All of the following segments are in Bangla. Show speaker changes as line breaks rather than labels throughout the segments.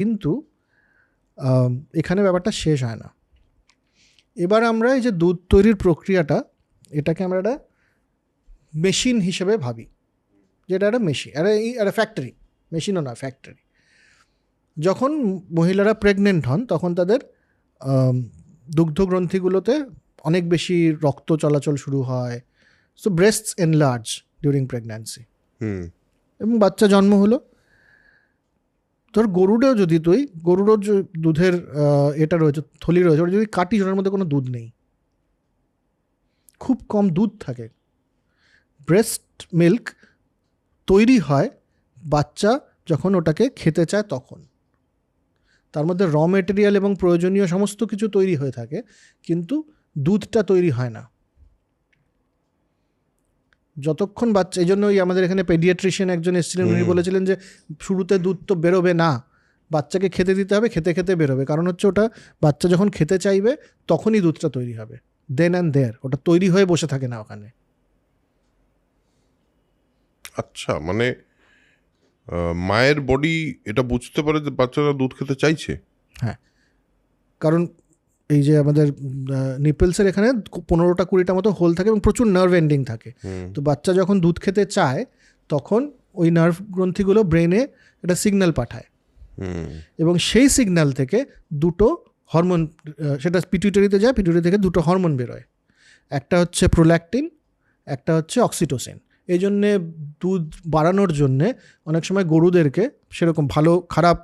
কিন্তু এখানে ব্যাপারটা শেষ হয় না। এবার আমরা এই যে দুধ তৈরির প্রক্রিয়াটা এটাকে আমরা একটা মেশিন হিসেবে ভাবি। যেটা একটা মেশিন একটা এই একটা ফ্যাক্টরি মেশিনও না ফ্যাক্টরি যখন মহিলারা প্রেগনেন্ট হন তখন তাদের দুগ্ধগ্রন্থিগুলোতে অনেক বেশি রক্ত চলাচল শুরু হয়। So breasts enlarge during pregnancy
hmm.
এবং বাচ্চা জন্ম হলো। তোর গরুটাও যদি তুই, গরুরও যে দুধের এটা রয়েছে, থলি রয়েছে, ওটা যদি কাটিস, ওটার মধ্যে কোনো দুধ নেই। খুব কম দুধ থাকে। ব্রেস্ট মিল্ক তৈরি হয় বাচ্চা যখন ওটাকে খেতে চায় তখন। তার মধ্যে র মেটেরিয়াল এবং প্রয়োজনীয় সমস্ত কিছু তৈরি হয়ে থাকে, কিন্তু দুধটা তৈরি হয় না। যতক্ষণ বাচ্চা এই জন্য ওই আমাদের এখানে পেডিয়াট্রিশিয়ান একজন এসেছিলেন উনি বলেছিলেন যে শুরুতে দুধ তো বেরোবে না বাচ্চাকে খেতে দিতে হবে খেতে খেতে বেরোবে। কারণ হচ্ছে ওটা বাচ্চা যখন খেতে চাইবে তখনই দুধটা তৈরি হবে। দেন অ্যান্ড দেয়ার ওটা তৈরি হয়ে বসে থাকে না ওখানে।
আচ্ছা মানে মায়ের বডি এটা বুঝতে পারে যে বাচ্চারা দুধ খেতে চাইছে? হ্যাঁ।
কারণ এই যে আমাদের নিপলসের এখানে পনেরোটা কুড়িটা মতো হোল থাকে এবং প্রচুর নার্ভ এন্ডিং থাকে। তো বাচ্চা যখন দুধ খেতে চায় তখন ওই নার্ভ গ্রন্থিগুলো ব্রেনে একটা সিগন্যাল পাঠায়। এবং সেই সিগন্যাল থেকে দুটো হরমোন সেটা পিটুইটারিতে যায় পিটুইটারি থেকে দুটো হরমোন বেরোয়। একটা হচ্ছে প্রোল্যাকটিন একটা হচ্ছে অক্সিটোসিন এই জন্যে দুধ বাড়ানোর জন্যে অনেক সময় গরুদেরকে সেরকম ভালো খারাপ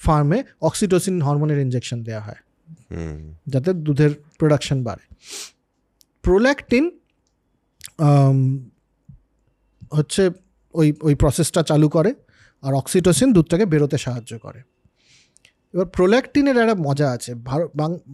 ফার্মে অক্সিটোসিন হরমোনের ইঞ্জেকশন দেওয়া হয়। যাতে দুধের প্রোডাকশন বাড়ে। প্রোল্যাকটিন হচ্ছে ওই ওই প্রসেসটা চালু করে আর অক্সিটোসিন দুধটাকে বেরোতে সাহায্য করে। এবার প্রোল্যাকটিনের একটা মজা আছে।